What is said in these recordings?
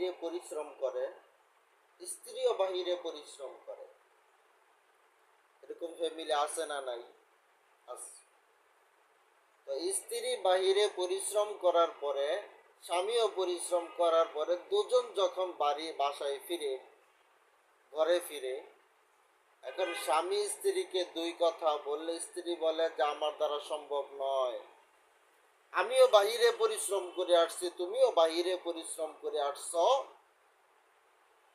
বাহিরে পরিশ্রম করে, স্ত্রীও বাহিরে পরিশ্রম করে। এরকম ফ্যামিলি আছে না নাই? তো স্ত্রী বাহিরে পরিশ্রম করার পরে, স্বামীও পরিশ্রম করার পরে দুজন যখন বাড়ি, বাসায় ফিরে, ঘরে ফিরে, এখন স্বামী স্ত্রীকে দুই কথা বললে স্ত্রী বলে যে, আমার দ্বারা সম্ভব নয়। আমিও বাহিরে পরিশ্রম করে আসছি, তুমিও বাহিরে পরিশ্রম করে আসছ।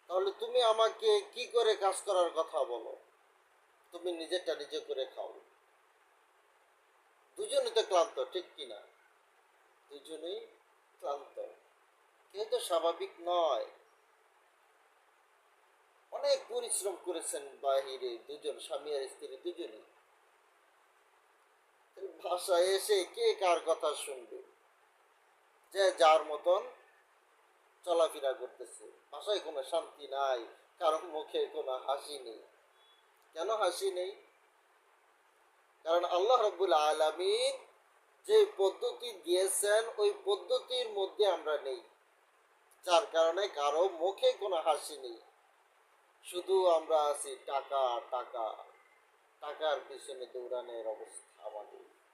তাহলে তুমি আমাকে কি করে কাজ করার কথা বলো? তুমি নিজেরটা নিজে করে খাও। দুজনই তো ক্লান্ত, ঠিক কিনা দুজনেই ক্লান্ত। কেউ তো স্বাভাবিক নয়। অনেক পরিশ্রম করেছেন বাহিরে দুজন, স্বামী আর স্ত্রী দুজনেই। ভাষায় এসে কে কার কথা শুনবে? যে যার মতন চলাফেরা করতেছে। ভাষায় কোনো শান্তি নাই, কারও মুখে কোনো হাসি নেই। কেন হাসি নেই? কারণ আল্লাহ রব্বুল আলমিন যে পদ্ধতি দিয়েছেন, ওই পদ্ধতির মধ্যে আমরা নেই। যার কারণে কারও মুখে কোনো হাসি নেই। শুধু আমরা আছি টাকা টাকা। টাকার পিছনে দৌড়ানোর অবস্থা আমাদের।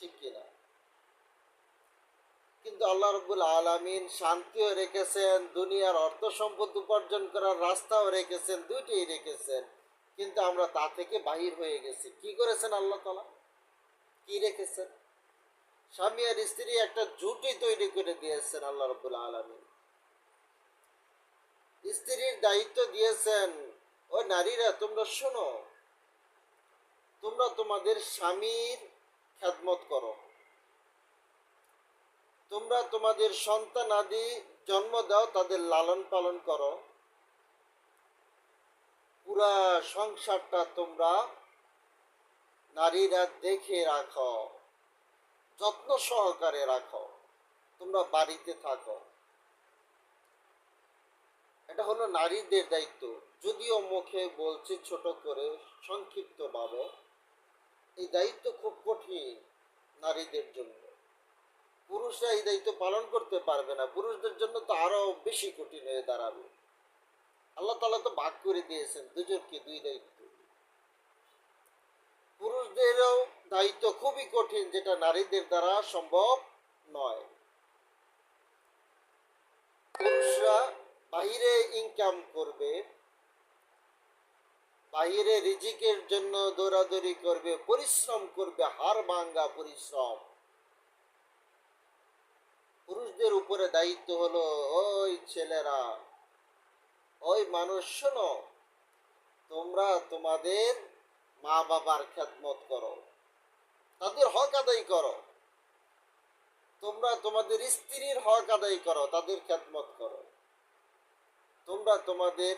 ঠিক কিনা। কিন্তু আল্লাহ রবুল আলমিন শান্তিও রেখেছেন, দুনিয়ার অর্থ সম্পদ উপার্জন করার রাস্তাও রেখেছেন, দুইটাই রেখেছেন। কিন্তু আমরা তা থেকে বাহির হয়ে গেছি। কি করেছেন আল্লাহ তালা কি রেখেছেন? স্বামী আর স্ত্রী একটা জুটি তৈরি করে দিয়েছেন আল্লাহ রবুল আলমিন। স্ত্রীর দায়িত্ব দিয়েছেন, ও নারীরা, তোমরা শোনো, তোমরা তোমাদের স্বামীর খ্যাতমত করো। তোমরা তোমাদের সন্তান আদি জন্ম দাও, তাদের লালন পালন করো। পুরা সংসারটা তোমরা নারীরা দেখে রাখো, যত্ন সহকারে রাখো, তোমরা বাড়িতে থাকো। এটা হলো নারীদের দায়িত্ব। যদিও মুখে বলছে ছোট করে, সংক্ষিপ্তভাবে। এই দায়িত্ব খুব কঠিন নারীদের জন্য। পুরুষরা এই দায়িত্ব পালন করতে পারবে না। পুরুষদের জন্য তো আরও বেশি কঠিন হয়ে দাঁড়াবে। আল্লাহ তালা তো ভাগ করে দিয়েছেন দুজনকে, দুই দায়িত্ব। পুরুষদেরও দায়িত্ব খুবই কঠিন, যেটা নারীদের দ্বারা সম্ভব নয়। পুরুষরা বাহিরে ইনকাম করবে। বাহিরে রিজিকের জন্য দৌড়াদৌড়ি করবে, পরিশ্রম করবে, হার ভাঙ্গা পরিশ্রম। পুরুষদের উপরে দায়িত্ব হলো, ওই ছেলেরা, ওই মানুষ, শোনো, তোমরা তোমাদের মা বাবার খ্যাতমত করো, তাদের হক আদায় করো, তোমরা তোমাদের স্ত্রীর হক আদায় করো, তাদের খ্যাতমত করো। তোমরা তোমাদের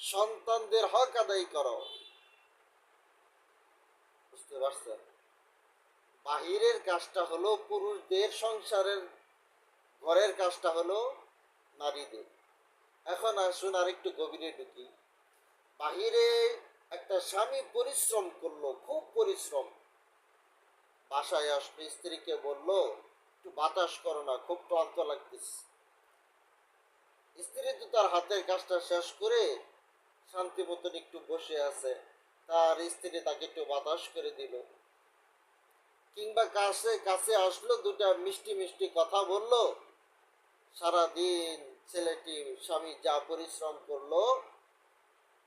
সন্তানদের হক আদায় করো। বুঝতে পারছেন? বাহিরের কাজটা হলো পুরুষদের, সংসারের ঘরের কাজটা হলো নারীদের। এখন আসুন আরেকটু গভীরে ঢুকি। বাহিরে একটা স্বামী পরিশ্রম করল, খুব পরিশ্রম। বাসায় আসলো, স্ত্রীকে বলল, একটু বাতাস করো না, খুব ক্লান্ত লাগতেছে। স্ত্রী তো তার হাতের কাজটা শেষ করে শান্তি মতন একটু বসে আছে। তার স্ত্রী তাকে একটু বাতাস করে দিল। কিংবা কাছে কাছে আসলো দুটা মিষ্টি মিষ্টি কথা বলল। সারাদিন ছেলেটি, স্বামী যা পরিশ্রম করল,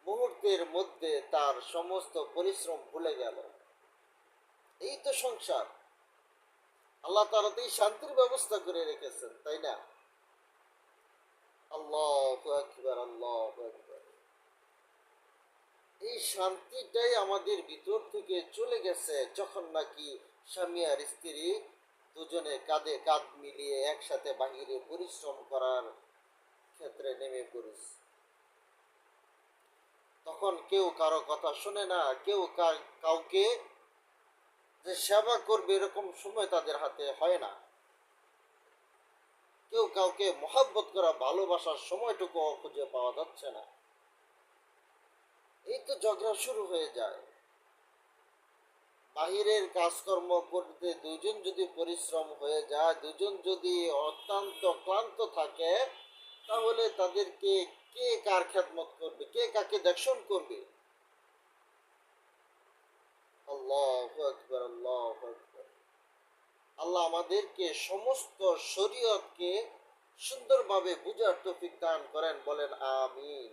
মুহূর্তের মধ্যে তার সমস্ত পরিশ্রম ভুলে গেল। এই তো সংসার। আল্লাহ তারা তো শান্তির ব্যবস্থা করে রেখেছেন, তাই না? আল্লাহ আল্লাহ শান্তিটাই আমাদের ভিতর থেকে চলে গেছে, যখন নাকি স্বামী আর স্ত্রী দুজনে কাঁধে কাঁধ মিলিয়ে একসাথে বাহিরে পরিশ্রম করার ক্ষেত্রে নেমে পড়েছে। তখন কেউ কারও কথা শুনে না, কেউ কাউকে যে সেবা করবে এরকম সময় তাদের হাতে হয় না। কেউ কাউকে মহাব্বত করা, ভালোবাসার সময়টুকু খুঁজে পাওয়া যাচ্ছে না। এই তো ঝগড়া শুরু হয়ে যায়। বাহিরের কাজকর্ম করতে দুজন যদি পরিশ্রম হয়ে যায়, দুজন যদি অত্যন্ত ক্লান্ত থাকে, তাহলে তাদেরকে কে কার খেদমত করবে? কে কাকে দেখশন করবে? আল্লাহ আমাদেরকে সমস্ত শরীয়তকে সুন্দরভাবে বুঝার তৌফিক দান করেন, বলেন আমিন।